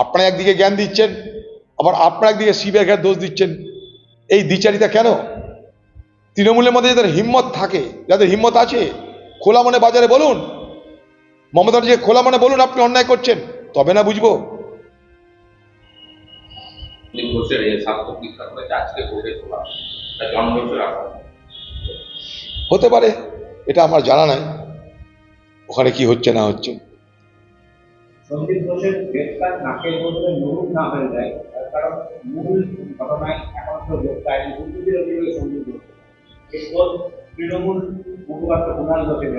আপনারা একদিকে জ্ঞান দিচ্ছেন আবার আপনারা একদিকে সিবিআইকে দোষ দিচ্ছেন। এই দ্বিচারিতা কেন? তৃণমূলের মধ্যে যাদের হিম্মত থাকে যাদের হিম্মত আছে খোলা মনে বাজারে বলুন। মমতা যে খোলা মনে বলুন আপনি অন্যায় করছেন তবে না বুঝব। হতে পারে এটা আমার জানা নাই ওখানে কি হচ্ছে না হচ্ছে। সন্দীপ ঘোষের গ্রেফতার নাকের বদলে নুরুল না হয়ে যায়, তার কারণ মূল ঘটনায় একমাত্র গ্রেফতার দুর্নীতির অভিযোগে সন্দীপ ঘোষ। এরপর তৃণমূল মুখপাত্র কুণাল ঘোষের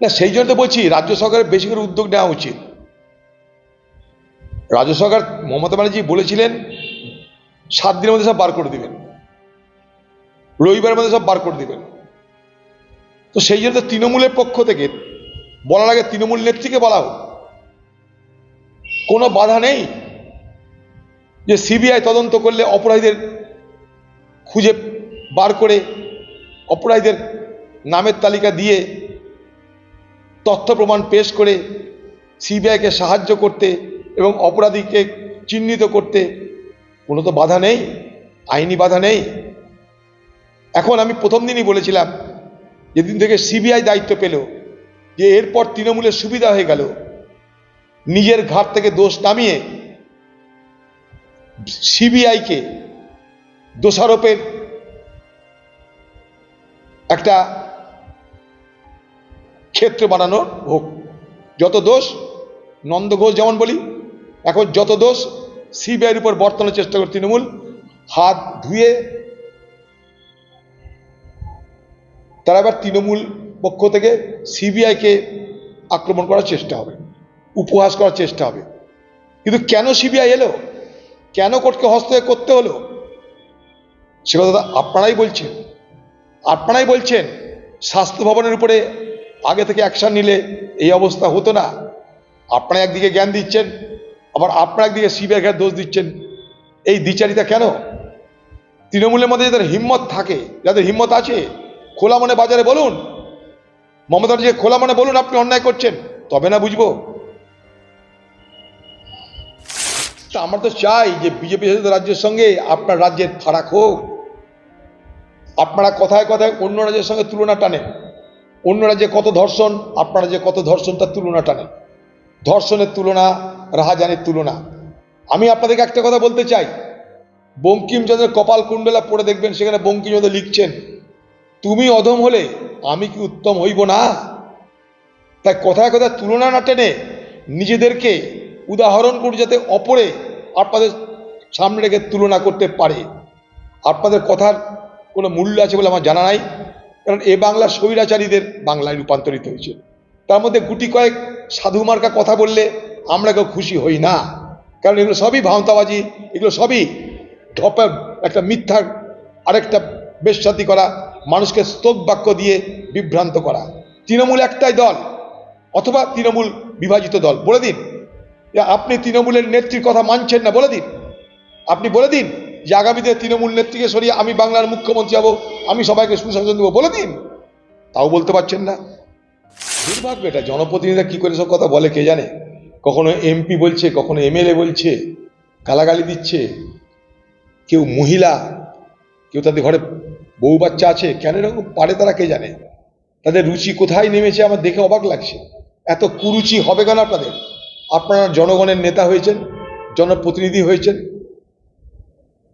না, সেই জন্য তো বলছি, রাজ্য সরকারের বেশি করে উদ্যোগ নেওয়া উচিত। রাজ্য সরকার, মমতা ব্যানার্জি বলেছিলেন, সাত দিনের মধ্যে সব বার করে দিবেন। রবিবারের মধ্যে সব বার করে দিবেন। তো সেই জন্য তৃণমূলের পক্ষ থেকে, বলার আগে তৃণমূল নেত্রীকে বলা হোক কোনো বাধা নেই যে সিবিআই তদন্ত করলে অপরাধীদের খুঁজে বার করে অপরাধীদের নামের তালিকা দিয়ে তথ্য প্রমাণ পেশ করে সিবিআইকে সাহায্য করতে এবং অপরাধীকে চিহ্নিত করতে কোনো তো বাধা নেই, আইনি বাধা নেই। এখন আমি প্রথম দিনই বলেছিলাম, যেদিন থেকে সিবিআই দায়িত্ব পেল, যে এরপর তৃণমূলের সুবিধা হয়ে গেল নিজের ঘাট থেকে দোষ নামিয়ে সিবিআইকে দোষারোপের একটা ক্ষেত্র বানানো হোক যত দোষ, নন্দ ঘোষ যেমন বলি, এখন যত দোষ সিবিআইয়ের উপর বর্তানোর চেষ্টা করে তৃণমূল, হাত ধুয়ে তারা এবার তৃণমূল পক্ষ থেকে সিবিআইকে আক্রমণ করার চেষ্টা হবে। উপহাস করার চেষ্টা হবে। কিন্তু কেন সিবিআই এলো? কেন কোর্টকে হস্তক্ষেপ করতে হলো? সে কথা আপনারাই বলছেন। আপনারাই বলছেন, স্বাস্থ্য ভবনের উপরে আগে থেকে অ্যাকশন নিলে এই অবস্থা হতো না। আপনারা একদিকে জ্ঞান দিচ্ছেন, আবার আপনারা একদিকে সিবিআইকে দোষ দিচ্ছেন। এই দ্বিচারিতা কেন? তৃণমূলের মধ্যে যাদের হিম্মত থাকে, যাদের হিম্মত আছে, খোলা মনে বাজারে বলুন। মমতার যে খোলা মনে বলুন, আপনি অন্যায় করছেন, তবে না বুঝব। তা আমরা তো চাই যে বিজেপি শাসিত রাজ্যের সঙ্গে আপনার রাজ্যের ফারাক হোক। আপনারা কথায় কথায় অন্য রাজ্যের সঙ্গে তুলনা টানেন। অন্য রাজ্যে কত ধর্ষণ, আপনার রাজ্যে কত ধর্ষণ তার তুলনা টানেন। ধর্ষণের তুলনা, রাহাজানের তুলনা। আমি আপনাদেরকে একটা কথা বলতে চাই। বঙ্কিমচন্দ্রের কপাল কুণ্ডলা পড়ে দেখবেন, সেখানে বঙ্কিমচন্দ্র লিখছেন, তুমি অধম হলে আমি কি উত্তম হইব না? তাই কথায় কথায় তুলনা না টেনে নিজেদেরকে উদাহরণ করে যাতে অপরে আপনাদের সামনে রেখে তুলনা করতে পারে। আপনাদের কথার কোনো মূল্য আছে বলে আমার জানা নাই, কারণ এ বাংলা স্বৈরাচারীদের বাংলায় রূপান্তরিত হয়েছে। তার মধ্যে গুটি কয়েক সাধু মার্কা কথা বললে আমরা কেউ খুশি হই না, কারণ এগুলো সবই ভাওতাবাজি, এগুলো সবই ঢপের একটা মিথ্যার আরেকটা বেশ্যাতি করা, মানুষকে স্তোক বাক্য দিয়ে বিভ্রান্ত করা। তৃণমূল একটাই দল, অথবা তৃণমূল বিভাজিত দল। বলে দিন আপনি তৃণমূলের নেত্রীর কথা মানছেন না, বলে দিন। আপনি বলে দিন যে আগামীতে তৃণমূল নেত্রীকে সরিয়ে আমি বাংলার মুখ্যমন্ত্রী হব, আমি সবাইকে সুশাসন দেবো, বলে দিন। তাও বলতে পারছেন না। দুর্ভাগ্য এটা, জনপ্রতিনিধিরা কি করে সব কথা বলে কে জানে? কখনো এমপি বলছে, কখনো এমএলএ বলছে, গালাগালি দিচ্ছে। কেউ মহিলা, কেউ তাদের ঘরে বউ বাচ্চা আছে, কেন এরকম পারে তারা কে জানে? তাদের রুচি কোথায় নেমেছে, আমার দেখে অবাক লাগছে। এত কুরুচি হবে কেন আপনাদের? আপনারা জনগণের নেতা হয়েছেন, জনপ্রতিনিধি হয়েছেন।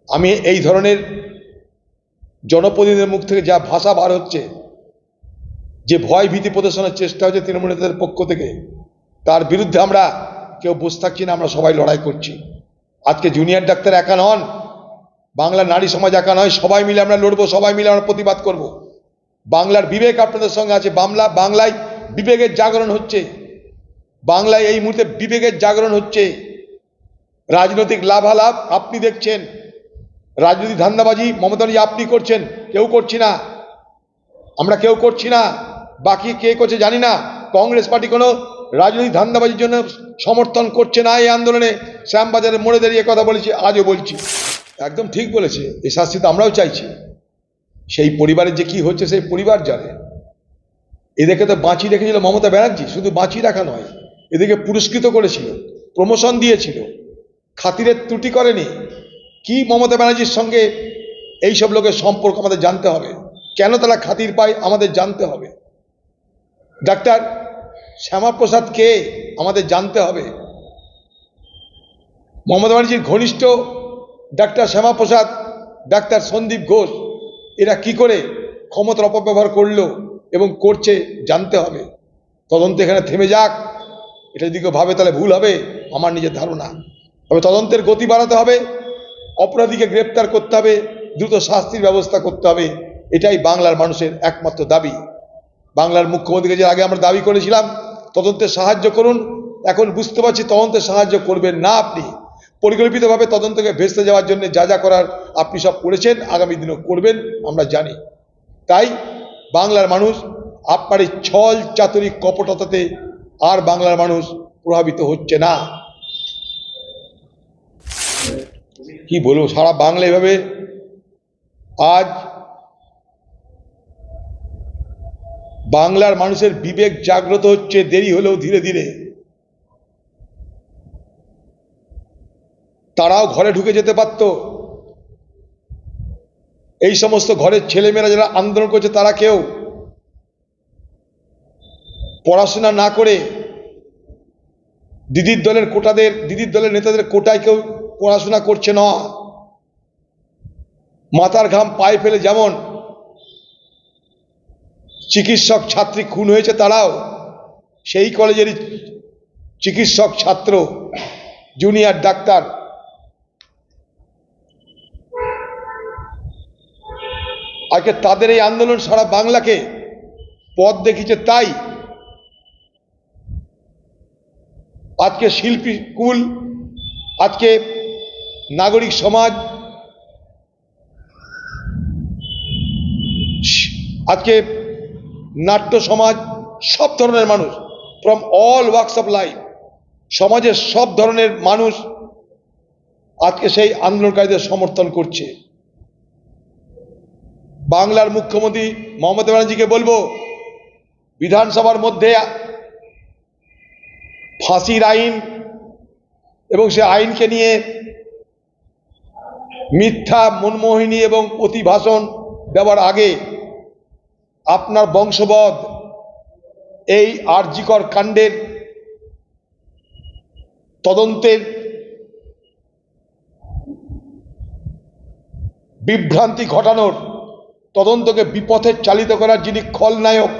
আমি এই ধরনের জনপ্রতিনিধিদের মুখ থেকে যা ভাষা বার হচ্ছে, যে ভয় ভীতি প্রদর্শনের চেষ্টা হচ্ছে তৃণমূল নেতাদের পক্ষ থেকে, তার বিরুদ্ধে আমরা কেউ বসে থাকছি না, আমরা সবাই লড়াই করছি। আজকে জুনিয়র ডাক্তার একা নন, বাংলার নারী সমাজ একা নয়, সবাই মিলে আমরা লড়বো, সবাই মিলে আমরা প্রতিবাদ করব। বাংলার বিবেক আপনাদের সঙ্গে আছে, বাংলা বাংলায় বিবেকের জাগরণ হচ্ছে। বাংলায় এই মুহূর্তে বিবেকের জাগরণ হচ্ছে। রাজনৈতিক লাভালাভ আপনি দেখছেন। রাজনৈতিক ধান্দাবাজি মমতা আপনি করছেন। কেউ করছি না। আমরা কেউ করছি না। বাকি কে করছে জানি না। কংগ্রেস পার্টি কোনো রাজনৈতিক ধান্দাবাজির জন্য সমর্থন করছে না এই আন্দোলনে। শ্যামবাজারে মোড়ে দাঁড়িয়ে কথা বলেছি, আজও বলছি। একদম ঠিক বলেছে। এই শাস্তি তো আমরাও চাইছি। সেই পরিবারের যে কি হচ্ছে, সেই পরিবার জানে। এদেরকে তো বাঁচিয়ে রেখেছিল মমতা ব্যানার্জি। শুধু বাঁচিয়ে রাখা নয়। এদেরকে পুরস্কৃত করেছিল প্রমোশন দিয়েছিল। খাতিরের ত্রুটি করেনি। কি মমতা ব্যানার্জির সঙ্গে এইসব লোকের সম্পর্ক আমাদের জানতে হবে? কেন তারা খাতির পায় আমাদের জানতে হবে। ডাক্তার শ্যামাপ্রসাদ কে আমাদের জানতে হবে? মমতা ব্যানার্জির ঘনিষ্ঠ ডাক্তার শ্যামাপ্রসাদ, ডাক্তার সন্দীপ ঘোষ, এরা কি করে ক্ষমতার অপব্যবহার করল এবং করছে জানতে হবে। তদন্ত এখানে থেমে যাক। এটা যদি কেউ ভাবে, তাহলে ভুল হবে। আমার নিজের ধারণা। তবে তদন্তের গতি বাড়াতে হবে। অপরাধীকে গ্রেপ্তার করতে হবে। দ্রুত শাস্তির ব্যবস্থা করতে হবে। এটাই বাংলার মানুষের একমাত্র দাবি। বাংলার মুখ্যমন্ত্রীকে যে আগে আমরা দাবি করেছিলাম, তদন্তে সাহায্য করুন। এখন বুঝতে পারছি তদন্তে সাহায্য করবেন না আপনি। পরিকল্পিতভাবে তদন্তকে ভেস্তে যাওয়ার জন্য যা যা করার আপনি সব করেছেন, আগামী দিনেও করবেন, আমরা জানি। তাই বাংলার মানুষ আপনার এই ছল চাতুরি কপটতাতে আর বাংলার মানুষ প্রভাবিত হচ্ছে না। কি বলব, সারা বাংলা এভাবে আজ বাংলার মানুষের বিবেক জাগ্রত হচ্ছে, দেরি হলেও ধীরে ধীরে। তারাও ঘরে ঢুকে যেতে পারত। এই সমস্ত ঘরের ছেলেমেয়েরা যারা আন্দোলন করছে, তারা কেউ পড়াশোনা না করে দিদির দলের কোটাদের, দিদির দলের নেতাদের কোটায় কেউ পড়াশোনা করছে না। মাথার ঘাম পায়ে ফেলে যেমন চিকিৎসক ছাত্রী খুন হয়েছে তারাও, সেই কলেজেরই চিকিৎসক ছাত্র, জুনিয়র ডাক্তার। আজকে তাদের এই আন্দোলন সারা বাংলাকে পথ দেখিয়েছে তাই আজকে শিল্পী কুল, আজকে নাগরিক সমাজ, আজকে নাট্য সমাজ, সব ধরনের মানুষ from all works of life সমাজের সব ধরনের মানুষ আজকে সেই আন্দোলনকারীদের সমর্থন করছে। বাংলার মুখ্যমন্ত্রী মমতা ব্যানার্জিকে বলব, বিধানসভার মধ্যে ফাঁসির আইন এবং সে আইনকে নিয়ে মিথ্যা, মনমোহিনী এবং প্রতিভাষণ দেওয়ার আগে আপনার বংশবধ এই আরজিকর কাণ্ডের তদন্তের বিভ্রান্তি ঘটানোর তদন্তকে বিপথে চালিত করার যিনি খলনায়ক,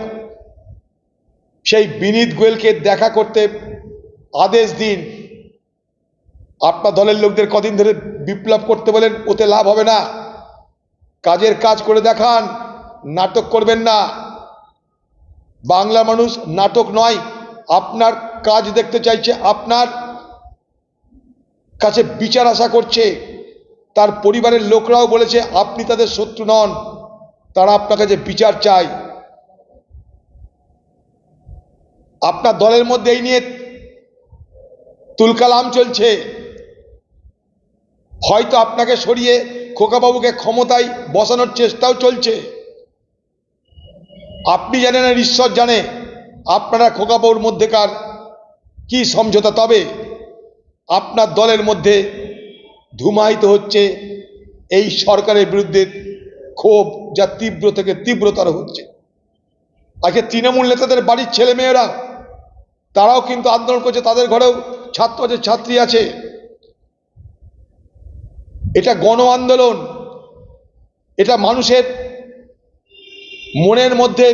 সেই বিনীত গোয়েলকে দেখা করতে আদেশ দিন। আপনার দলের লোকদের কদিন ধরে বিপ্লব করতে বলেন, ওতে লাভ হবে না। কাজের কাজ করে দেখান, নাটক করবেন না। বাংলা মানুষ নাটক নয়, আপনার কাজ দেখতে চাইছে, আপনার কাছে বিচার আশা করছে। তার পরিবারের লোকরাও বলেছে, আপনি তাদের শত্রু নন, তারা আপনার কাছে বিচার চায়। আপনার দলের মধ্যে এই নিয়ে তুলকালাম চলছে। হয়তো আপনাকে সরিয়ে খোকাবাবুকে ক্ষমতায় বসানোর চেষ্টাও চলছে। আপনি জানেন আর ঈশ্বর জানে, আপনারা খোকাবাবুর মধ্যেকার কি সমঝোতা? তবে আপনার দলের মধ্যে ধুমায়িত হচ্ছে এই সরকারের বিরুদ্ধে ক্ষোভ যা তীব্র থেকে তীব্রতর হচ্ছে। আজকে তৃণমূল নেতাদের বাড়ির ছেলেমেয়েরা, তারাও কিন্তু আন্দোলন করছে, তাদের ঘরেও ছাত্র আছে ছাত্রী আছে, এটা গণ আন্দোলন, এটা মানুষের মনের মধ্যে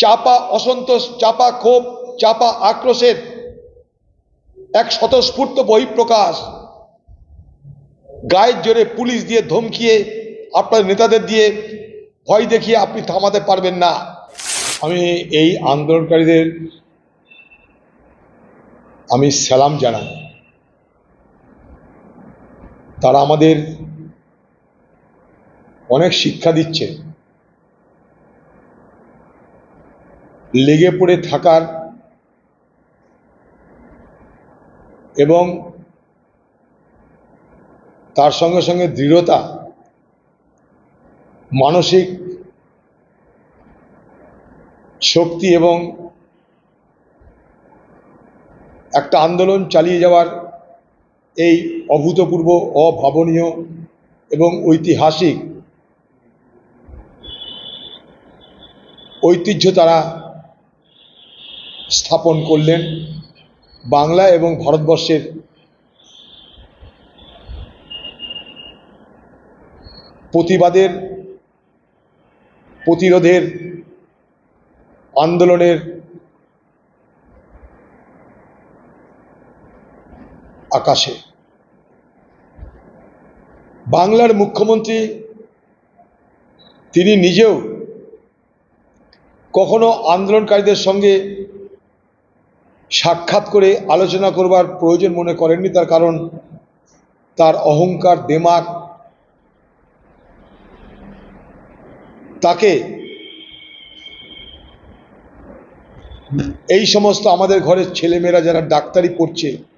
চাপা অসন্তোষ, চাপা ক্ষোভ, চাপা আক্রোশের এক স্বতঃস্ফূর্ত বহিঃপ্রকাশ। গায়ের জোরে পুলিশ দিয়ে ধমকিয়ে আপনার নেতাদের দিয়ে ভয় দেখিয়ে আপনি থামাতে পারবেন না। আমি এই আন্দোলনকারীদের আমি সালাম জানাই। তারা আমাদের অনেক শিক্ষা দিচ্ছে। লেগে পড়ে থাকার এবং তার সঙ্গে সঙ্গে দৃঢ়তা, মানসিক শক্তি এবং একটা আন্দোলন চালিয়ে যাওয়ার এই অভূতপূর্ব, অভাবনীয় এবং ঐতিহাসিক ঐতিহ্য তারা স্থাপন করলেন বাংলা এবং ভারতবর্ষের প্রতিবাদের, প্রতিরোধের, আন্দোলনের আকাশে। বাংলার মুখ্যমন্ত্রী, তিনি নিজেও কখনো আন্দোলনকারীদের সঙ্গে সাক্ষাৎ করে আলোচনা করবার প্রয়োজন মনে করেননি। তার কারণ, তার অহংকার দেমাগ তাকে এই সমস্ত আমাদের ঘরের ছেলেমেয়েরা যারা ডাক্তারি পড়ছে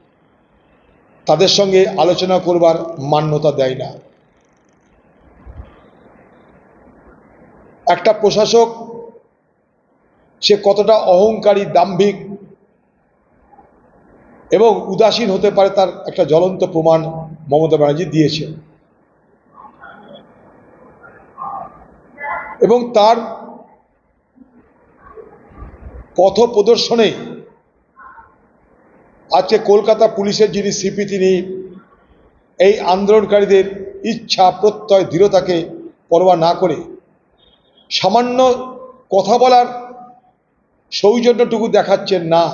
তাদের সঙ্গে আলোচনা করবার মান্যতা দেয় না। একটা প্রশাসক, সে কতটা অহংকারী, দাম্ভিক এবং উদাসীন হতে পারে তার একটা জ্বলন্ত প্রমাণ মমতা ব্যানার্জি দিয়েছে এবং তার পথ প্রদর্শনে আজকে কলকাতা পুলিশের যিনি সিপি, তিনি এই আন্দোলনকারীদের ইচ্ছা, প্রত্যয়, দৃঢ়তাকে পরোয়া না করে সামান্য কথা বলার সৌজন্যটুকু দেখাচ্ছেন না।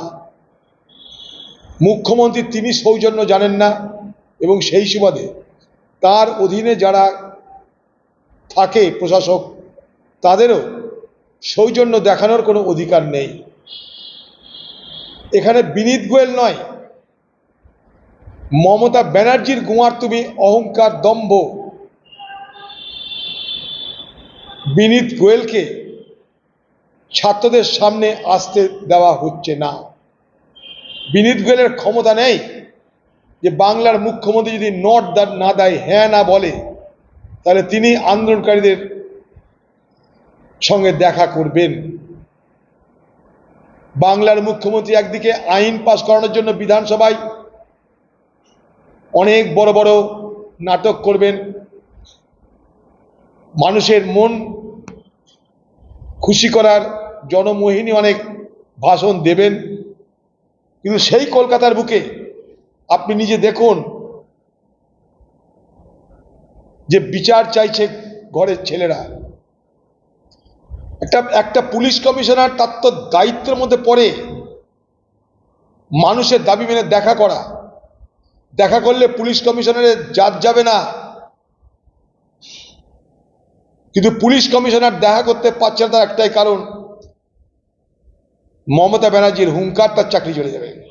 মুখ্যমন্ত্রী তিনি সৌজন্য জানেন না এবং সেই সুবাদে তার অধীনে যারা থাকে প্রশাসক, তাদেরও সৌজন্য দেখানোর কোনো অধিকার নেই। এখানে বিনীত গোয়েল নয়। মমতা ব্যানার্জির গুমার তুমি অহংকার দম্ভ। বিনীত গোয়েলকে ছাত্রদের সামনে আসতে দেওয়া হচ্ছে না। বিনীত গোয়েলের ক্ষমতা নেই যে বাংলার মুখ্যমন্ত্রী যদি নট না দেয় হ্যাঁ না বলে, তাহলে তিনি আন্দোলনকারীদের সঙ্গে দেখা করবেন। বাংলার মুখ্যমন্ত্রী একদিকে আইন পাশ করানোর জন্য বিধানসভায় অনেক বড় বড় নাটক করবেন। মানুষের মন খুশি করার জনমোহিনী অনেক ভাষণ দেবেন। কিন্তু সেই কলকাতার বুকে আপনি নিজে দেখুন যে বিচার চাইছে ঘরের ছেলেরা। একটা একটা পুলিশ কমিশনার তার তো দায়িত্বের মধ্যে পড়ে। মানুষের দাবি মেনে দেখা করা। দেখা করলে পুলিশ কমিশনারের জাত যাবে না। কিন্তু পুলিশ কমিশনার দেখা করতে পারছে না তার একটাই কারণ, মমতা ব্যানার্জির হুঙ্কার তার চাকরি চলে যাবে।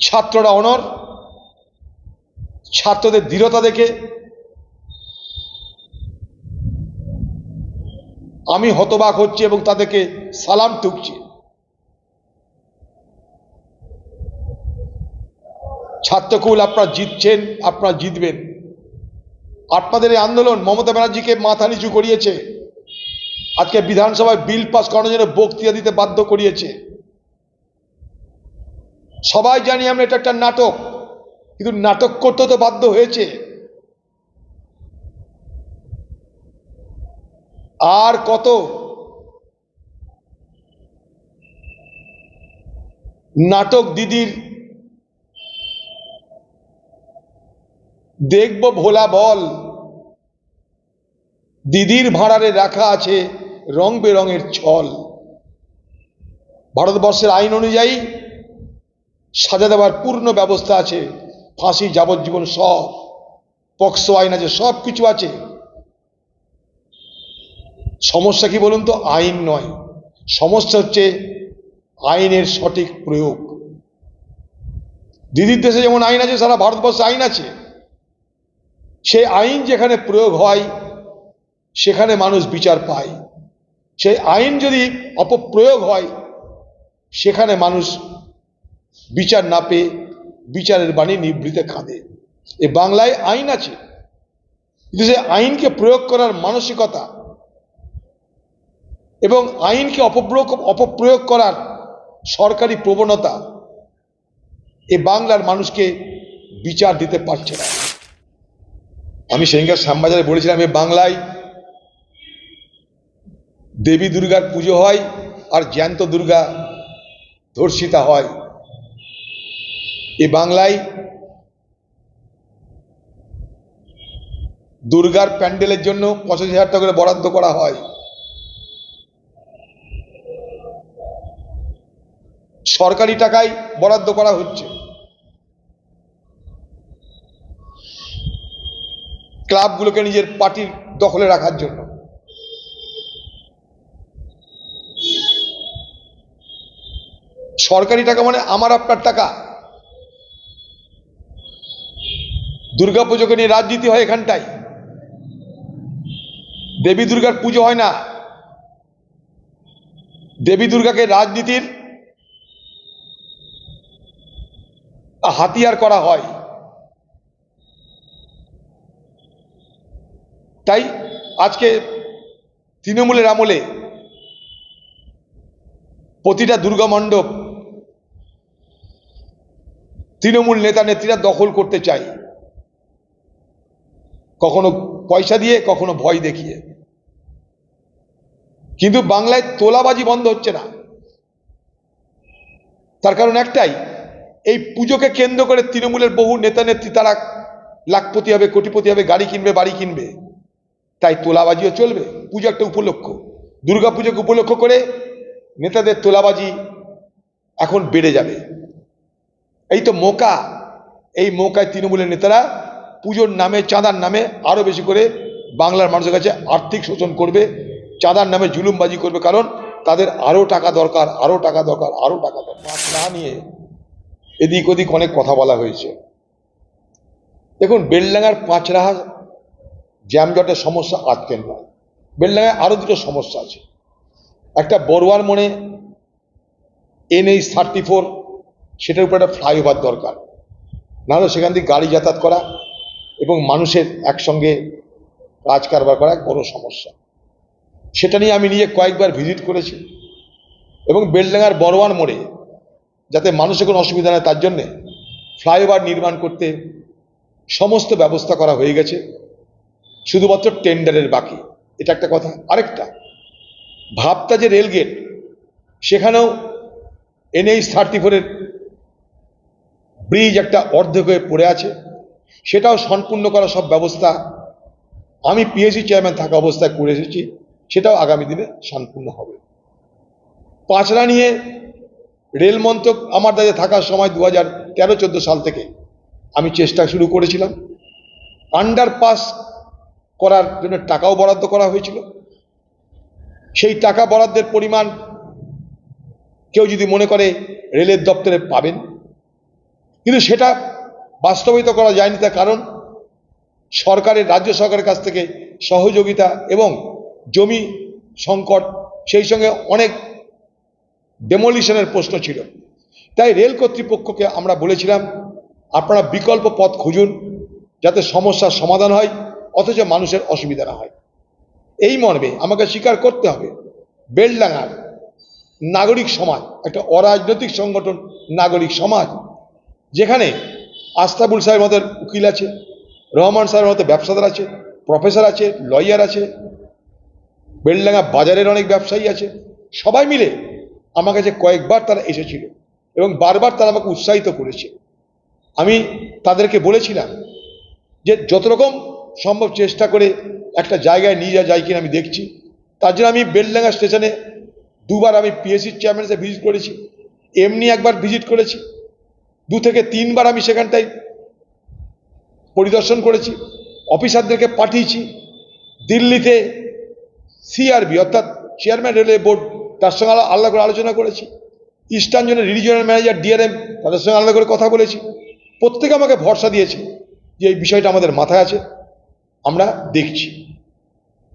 ছাত্ররা অনর ছাত্রদের দৃঢ়তা দেখে আমি হতবাক হচ্ছি এবং তাদেরকে সালাম টুকছি ছাত্রকুল, আপনারা জিতছেন, আপনারা জিতবেন। আপনাদের এই আন্দোলন মমতা ব্যানার্জিকে মাথা নিচু করিয়েছে। আজকে বিধানসভায় বিল পাস করানোর জন্য বক্তৃতা দিতে বাধ্য করিয়েছে। সবাই জানি আমরা এটা একটা নাটক, কিন্তু নাটক করতে তো বাধ্য হয়েছে। আর কত? নাটক দিদির দেখব ভোলা বল। দিদির ভাড়ারে রাখা আছে রং বেরঙের ছল। ভারতবর্ষের আইন অনুযায়ী সাজা দেওয়ার পূর্ণ ব্যবস্থা আছে। ফাঁসি, যাবজ্জীবন সব, পক্সো আইন আছে সব কিছু আছে। সমস্যা কি বলুন তো? আইন নয়। সমস্যা হচ্ছে আইনের সঠিক প্রয়োগ। দিদির দেশে যেমন আইন আছে, সারা ভারতবর্ষে আইন আছে। সেই আইন যেখানে প্রয়োগ হয়, সেখানে মানুষ বিচার পায়। সেই আইন যদি অপপ্রয়োগ হয়, সেখানে মানুষ বিচার না পেয়ে বিচারের বাণী নিবৃতে খাঁদে এ বাংলায় আইন আছে। কিন্তু সে আইনকে প্রয়োগ করার মানসিকতা এবং আইনকে অপপ্রয়োগ অপপ্রয়োগ করার সরকারি প্রবণতা এ বাংলার মানুষকে বিচার দিতে পারছে না। আমি সেদিনকার শ্যামবাজারে বলেছিলাম, এ বাংলায় দেবী দুর্গার পুজো হয় আর জ্যান্ত দুর্গা ধর্ষিতা হয়। এ বাংলায় দুর্গার প্যান্ডেলের জন্য পঁচাশি হাজার টাকা করে বরাদ্দ করা হয়। সরকারি টাকায় বরাদ্দ করা হচ্ছে। ক্লাবগুলোকে নিজের পার্টির দখলে রাখার জন্য। সরকারি টাকা মানে আমার আপনার টাকা। দুর্গাপুজোকে নিয়ে রাজনীতি হয় এখানটায়। দেবী দুর্গার পুজো হয় না। দেবী দুর্গাকে রাজনীতির হাতিয়ার করা হয়। তাই আজকে তৃণমূলের আমলে প্রতিটা দুর্গা মণ্ডপ তৃণমূল নেতা নেত্রীরা দখল করতে চায়। কখনো পয়সা দিয়ে, কখনো ভয় দেখিয়ে। কিন্তু বাংলায় তোলাবাজি বন্ধ হচ্ছে না। তার কারণ একটাই এই পুজোকে কেন্দ্র করে তৃণমূলের বহু নেতা নেত্রী তারা লাখপতি হবে, কোটিপতি হবে, গাড়ি কিনবে, বাড়ি কিনবে। তাই তোলাবাজিও চলবে। পুজো একটা উপলক্ষ। দুর্গা পুজোকে উপলক্ষ করে নেতাদের তোলাবাজি এখন বেড়ে যাবে। এই তো মোকা। এই মৌকায় তৃণমূলের নেতারা পুজোর নামে, চাঁদার নামে আরও বেশি করে বাংলার মানুষের কাছে আর্থিক শোষণ করবে। চাঁদার নামে জুলুমবাজি করবে কারণ তাদের আরও টাকা দরকার আরও টাকা দরকার আরও টাকা দরকার। না নিয়ে এদিক ওদিক অনেক কথা বলা হয়েছে। দেখুন, বেলডাঙ্গার পাঁচরাহা জ্যামজটের সমস্যা আটকেন নয়। বেলডাঙ্গায় আরও দুটো সমস্যা আছে। একটা বড়ুয়ার মনে এনএইচ থার্টি ফোর, সেটার উপর একটা ফ্লাইওভার দরকার। নাহলে সেখান থেকে গাড়ি যাতায়াত করা এবং মানুষের একসঙ্গে কাজ কারবার করা এক বড় সমস্যা। সেটা নিয়ে আমি নিজে কয়েকবার ভিজিট করেছি এবং বেলডাঙ্গার বড়ওয়ান মোড়ে যাতে মানুষের কোনো অসুবিধা নেই তার জন্যে ফ্লাইওভার নির্মাণ করতে সমস্ত ব্যবস্থা করা হয়ে গেছে। শুধুমাত্র টেন্ডারের বাকি, এটা একটা কথা। আরেকটা, ভাবতা যে রেলগেট, সেখানেও এনএইচ থার্টি ফোরের ব্রিজ একটা অর্ধেক হয়ে পড়ে আছে। সেটাও সম্পূর্ণ করা সব ব্যবস্থা আমি পিএসসি চেয়ারম্যান থাকা অবস্থায় করে এসেছি, সেটাও আগামী দিনে সম্পূর্ণ হবে। পাঁচরা নিয়ে রেল মন্ত্রক আমার দাঁড়িয়ে থাকার সময় দু হাজার তেরো, চোদ্দ সাল থেকে আমি চেষ্টা শুরু করেছিলাম। আন্ডারপাস করার জন্য টাকাও বরাদ্দ করা হয়েছিল। সেই টাকা বরাদ্দের পরিমাণ কেউ যদি মনে করে রেলের দপ্তরে পাবেন। কিন্তু সেটা বাস্তবায়িত করা যায়নি তার কারণ সরকারের, রাজ্য সরকারের কাছ থেকে সহযোগিতা এবং জমি সংকট, সেই সঙ্গে অনেক ডেমোলিশনের প্রশ্ন ছিল। তাই রেল কর্তৃপক্ষকে আমরা বলেছিলাম, আপনারা বিকল্প পথ খুঁজুন যাতে সমস্যার সমাধান হয়, অথচ মানুষের অসুবিধা না হয়। এই মর্মে আমাকে স্বীকার করতে হবে বেলডাঙার নাগরিক সমাজ, একটা অরাজনৈতিক সংগঠন, নাগরিক সমাজ, যেখানে আস্তাবুল সাহেবের মতো উকিল আছে, রহমান সাহেবের মতো ব্যবসাদার আছে, প্রফেসর আছে, লয়ার আছে, বেলডাঙ্গা বাজারের অনেক ব্যবসায়ী আছে, সবাই মিলে আমার কাছে কয়েকবার তারা এসেছিল এবং বারবার তারা আমাকে উৎসাহিত করেছে। আমি তাদেরকে বলেছিলাম যে যত রকম সম্ভব চেষ্টা করে একটা জায়গায় নিয়ে যাওয়া যায় কিনা আমি দেখছি। তার জন্য আমি বেলডাঙ্গা স্টেশনে দুবার আমি পিএসসির চেয়ারম্যান ভিজিট করেছি, এমনি একবার ভিজিট করেছি। দু থেকে তিনবার আমি সেখানটায় পরিদর্শন করেছি, অফিসারদেরকে পাঠিয়েছি। দিল্লিতে সিআরবি অর্থাৎ চেয়ারম্যান রেলওয়ে বোর্ড তার সঙ্গে আলা- আলাদা করে আলোচনা করেছি। ইস্টার্ন জোনের রিজিওনাল ম্যানেজার ডিআরএম তাদের সঙ্গে আলাদা করে কথা বলেছি। প্রত্যেকে আমাকে ভরসা দিয়েছে যে এই বিষয়টা আমাদের মাথায় আছে, আমরা দেখছি।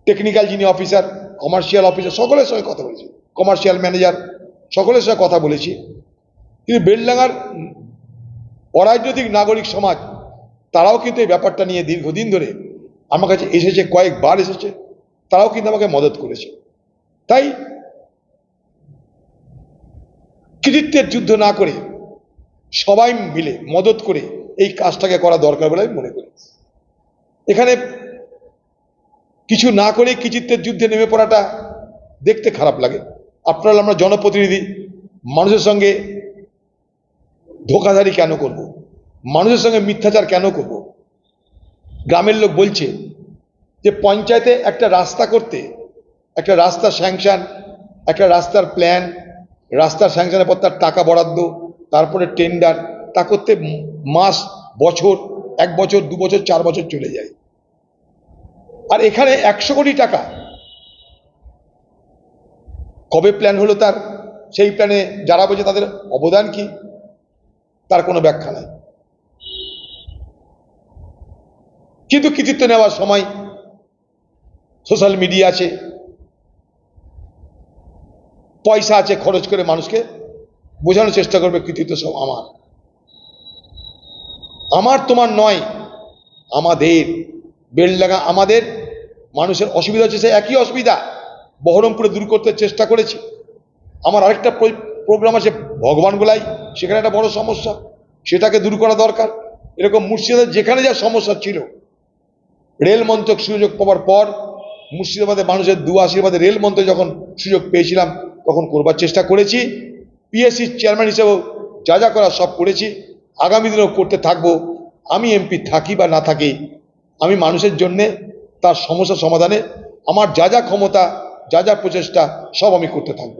টেকনিক্যাল যিনি অফিসার, কমার্শিয়াল অফিসার, সকলের সঙ্গে কথা বলেছি। কমার্শিয়াল ম্যানেজার, সকলের সঙ্গে কথা বলেছি। কিন্তু বেলডাঙ্গার অরাজনৈতিক নাগরিক সমাজ, তারাও কিন্তু এই ব্যাপারটা নিয়ে দীর্ঘদিন ধরে আমার কাছে এসেছে, কয়েকবার এসেছে, তারাও কিন্তু আমাকে মদত করেছে। তাই কৃতিত্বের যুদ্ধ না করে সবাই মিলে মদত করে এই কাজটাকে করা দরকার বলে আমি মনে করি এখানে কিছু না করে কৃতিত্বের যুদ্ধে নেমে পড়াটা দেখতে খারাপ লাগে আপনারা আমরা জনপ্রতিনিধি, মানুষের সঙ্গে ধোকাধারি কেন করব। মানুষের সঙ্গে মিথ্যাচার কেন করব। গ্রামের লোক বলছে যে পঞ্চায়েতে একটা রাস্তা করতে, একটা রাস্তার স্যাংশন, একটা রাস্তার প্ল্যান রাস্তার স্যাংশনের টাকা বরাদ্দ, তারপরে টেন্ডার তা করতে মাস, বছর, এক বছর, দু বছর, চার বছর চলে যায়। আর এখানে একশো কোটি টাকা। কবে প্ল্যান হলো তার? সেই প্ল্যানে যারা বলছে তাদের অবদান কি? তার কোনো ব্যাখ্যা নাই। কিন্তু কৃতিত্ব নেওয়ার সময় সোশ্যাল মিডিয়া আছে পয়সা আছে, খরচ করে মানুষকে বোঝানোর চেষ্টা করবে, কৃতিত্ব সব আমার। আমার তোমার নয়, আমাদের। বেলডাঙ্গা আমাদের। মানুষের অসুবিধা হচ্ছে সে একই অসুবিধা। বহরমপুরে দূর করতে চেষ্টা করেছি। আমার আরেকটা প্রোগ্রাম আছে ভগবান গোলাই, সেখানে একটা বড় সমস্যা। সেটাকে দূর করা দরকার। এরকম মুর্শিদাবাদ যেখানে যা সমস্যা ছিল, রেল মন্ত্রক সুযোগ পাওয়ার পর মুর্শিদাবাদের মানুষের দু আশীর্বাদে রেল মন্ত্রক যখন সুযোগ পেয়েছিলাম তখন করবার চেষ্টা করেছি। পিএসসির চেয়ারম্যান হিসেবেও যা যা করা সব করেছি। আগামী দিনেও করতে থাকব। আমি এমপি থাকি বা না থাকি, আমি মানুষের জন্যে তার সমস্যা সমাধানে আমার যা যা ক্ষমতা, যা যা প্রচেষ্টা সব আমি করতে থাকব।